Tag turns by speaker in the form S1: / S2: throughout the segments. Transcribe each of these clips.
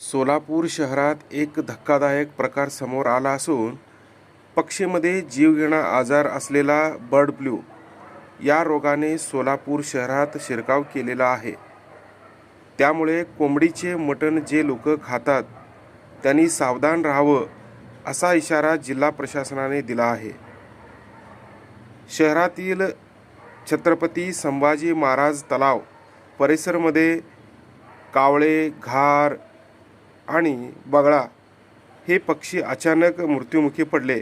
S1: सोलापूर शहरात एक धक्कादायक प्रकार समोर आला असून पक्षीमध्ये जीवघेणा आजार असलेला बर्ड फ्लू या रोगाने सोलापूर शहरात शिरकाव केलेला आहे. त्यामुळे कोंबडीचे मटण जे लोक खातात त्यांनी सावधान राहावं असा इशारा जिल्हा प्रशासनाने दिला आहे. शहरातील छत्रपती संभाजी महाराज तलाव परिसरमध्ये कावळे घार आणि बगळा हे पक्षी अचानक मृत्युमुखी पडले.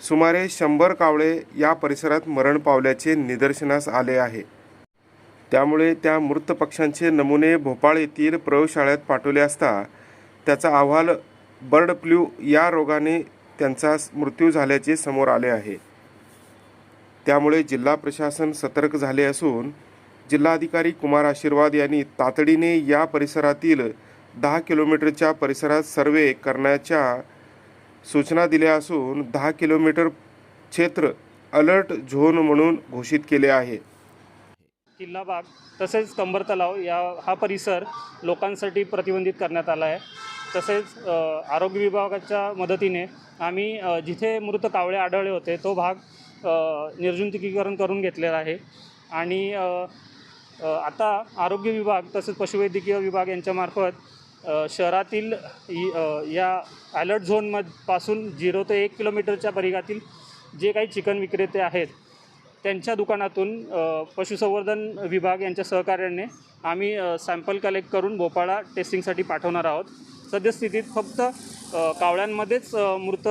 S1: सुमारे शंभर कावळे या परिसरात मरण पावल्याचे निदर्शनास आले आहे. त्यामुळे त्या मृत पक्ष्यांचे नमुने भोपाळ येथील प्रयोगशाळेत पाठवले असता त्याचा अहवाल बर्ड फ्लू या रोगाने त्यांचा मृत्यू झाल्याचे समोर आले आहे. त्यामुळे जिल्हा प्रशासन सतर्क झाले असून जिल्हाधिकारी कुमार आशीर्वाद यांनी तातडीने या परिसरातील दहा किलोमीटरच्या परिसरात सर्वे करण्याच्या सूचना दिल्या असून दहा किलोमीटर क्षेत्र अलर्ट झोन म्हणून घोषित केले आहे.
S2: किल्ला बाग तसेच कंबर तलाव या हा परिसर लोकांसाठी प्रतिबंधित करण्यात आला आहे. तसेच आरोग्य विभागाच्या मदतीने आम्ही जिथे मृत कावळे आढळले होते तो भाग निर्जंतुकीकरण करून घेतलेला आहे. आणि आता आरोग्य विभाग तसेच पशुवैद्यकीय विभाग यांच्यामार्फत शहरातील या अलर्ट झोनमपासून झिरो ते एक किलोमीटरच्या परिघातील जे काही चिकन विक्रेते आहेत त्यांच्या दुकानातून पशुसंवर्धन विभाग यांच्या सहकार्याने आम्ही सॅम्पल कलेक्ट करून भोपाळा टेस्टिंगसाठी पाठवणार आहोत. सद्यस्थितीत फक्त कावळ्यांमध्येच मृत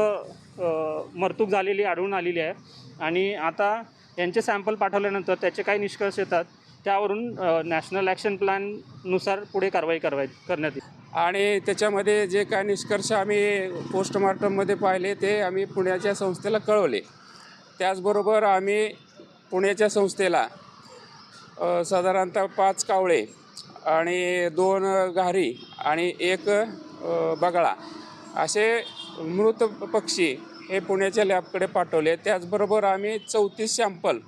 S2: मरतूक झालेली आढळून आलेली आहे. आणि आता यांचे सॅम्पल पाठवल्यानंतर त्याचे काही निष्कर्ष येतात त्यावरून नॅशनल ॲक्शन प्लॅननुसार पुढे कारवाई करवाय करण्यात येईल.
S3: आणि त्याच्यामध्ये जे काय निष्कर्ष आम्ही पोस्टमार्टममध्ये पाहिले ते आम्ही पुण्याच्या संस्थेला कळवले. त्याचबरोबर आम्ही पुण्याच्या संस्थेला साधारणतः पाच कावळे आणि दोन घारी आणि एक बगळा असे मृत पक्षी हे पुण्याच्या लॅबकडे पाठवले. त्याचबरोबर आम्ही चौतीस सॅम्पल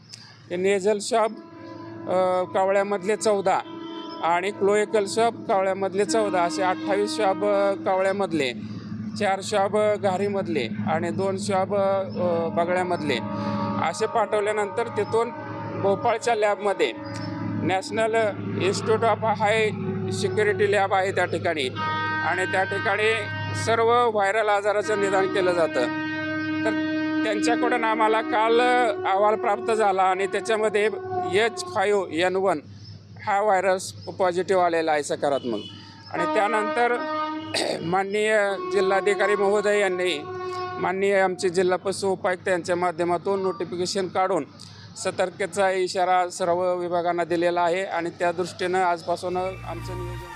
S3: हे नेझल शॉप कावळ्यामधले चौदा आणि क्लोएकल शॉप कावळ्यामधले चौदा असे अठ्ठावीस शॉप कावळ्यामधले चार शॉप घारीमधले आणि दोन शॉप बगळ्यामधले. असे पाठवल्यानंतर तिथून भोपाळच्या लॅबमध्ये national institute of high security lab आहे त्या ठिकाणी. आणि त्या ठिकाणी सर्व व्हायरल आजाराचं निदान केलं जातं. तर त्यांच्याकडून आम्हाला काल अहवाल प्राप्त झाला आणि त्याच्यामध्ये एच फायू एन वन हा व्हायरस पॉझिटिव्ह आलेला आहे सकारात्मक. आणि त्यानंतर माननीय जिल्हाधिकारी महोदय यांनी माननीय आमचे जिल्हा पशु उपायुक्त यांच्या माध्यमातून नोटिफिकेशन काढून सतर्कतेचा इशारा सर्व विभागांना दिलेला आहे. आणि त्या दृष्टीनं आजपासून आमचं नियोजन